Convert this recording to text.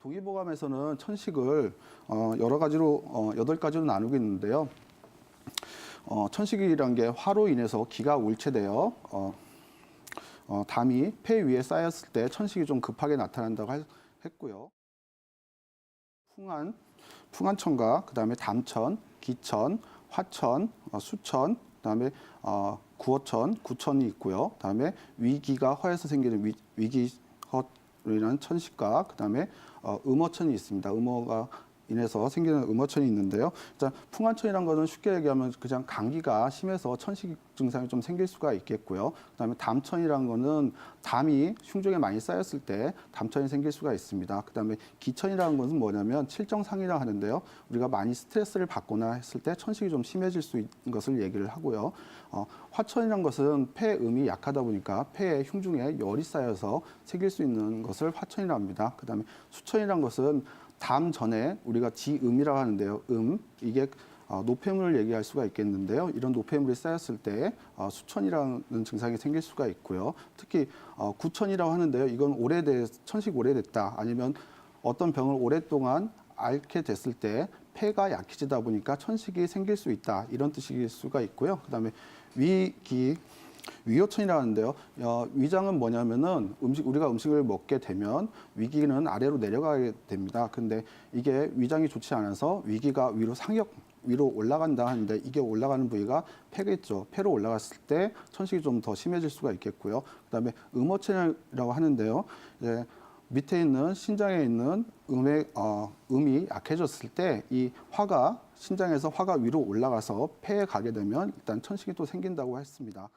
동의보감에서는 천식을 어, 여러 가지로 어, 여덟 가지로 나누고 있는데요. 어, 천식이란 게 화로 인해서 기가 울체되어 담이 폐 위에 쌓였을 때 천식이 좀 급하게 나타난다고 할- 했고요. 풍한, 풍한천과 그다음에 담천, 기천, 화천, 어, 수천, 그다음에 어, 구어천, 구천이 있고요. 그다음에 위기가 허에서 생기는 위, 위기 허라는 천식과 그다음에 어, 음어천이 있습니다. 음어가 인해서 생기는 음어천이 있는데요. 일단 풍한천이란 것은 쉽게 얘기하면 그냥 감기가 심해서 천식 증상이 좀 생길 수가 있겠고요. 그다음에 담천이란 거는 담이 흉종에 많이 쌓였을 때 담천이 생길 수가 있습니다. 그다음에 기천이라는 것은 뭐냐면 칠정상이라 하는데요. 우리가 많이 스트레스를 받거나 했을 때 천식이 좀 심해질 수 있는 것을 얘기를 하고요. 어, 화천이란 것은 폐음이 약하다 보니까 폐에 흉중에 열이 쌓여서 생길 수 있는 것을 화천이라 합니다. 그다음에 수천이란 것은 담 전에 우리가 지음이라고 하는데요. 음 이게 어, 노폐물을 얘기할 수가 있겠는데요. 이런 노폐물이 쌓였을 때 어, 수천이라는 증상이 생길 수가 있고요. 특히 어, 구천이라고 하는데요. 이건 오래돼 천식 오래됐다 아니면 어떤 병을 오랫동안 앓게 됐을 때 폐가 약해지다 보니까 천식이 생길 수 있다 이런 뜻일 수가 있고요. 그다음에 위기 위호천이라고 하는데요. 어, 위장은 뭐냐면은 음식 우리가 음식을 먹게 되면 위기는 아래로 내려가게 됩니다. 근데 이게 위장이 좋지 않아서 위기가 위로 상역 위로 올라간다 하는데 이게 올라가는 부위가 폐겠죠. 폐로 올라갔을 때 천식이 좀 더 심해질 수가 있겠고요. 그다음에 음어천이라고 하는데요. 이제 밑에 있는 신장에 있는 음의 어, 음이 약해졌을 때 이 화가 신장에서 화가 위로 올라가서 폐에 가게 되면 일단 천식이 또 생긴다고 했습니다.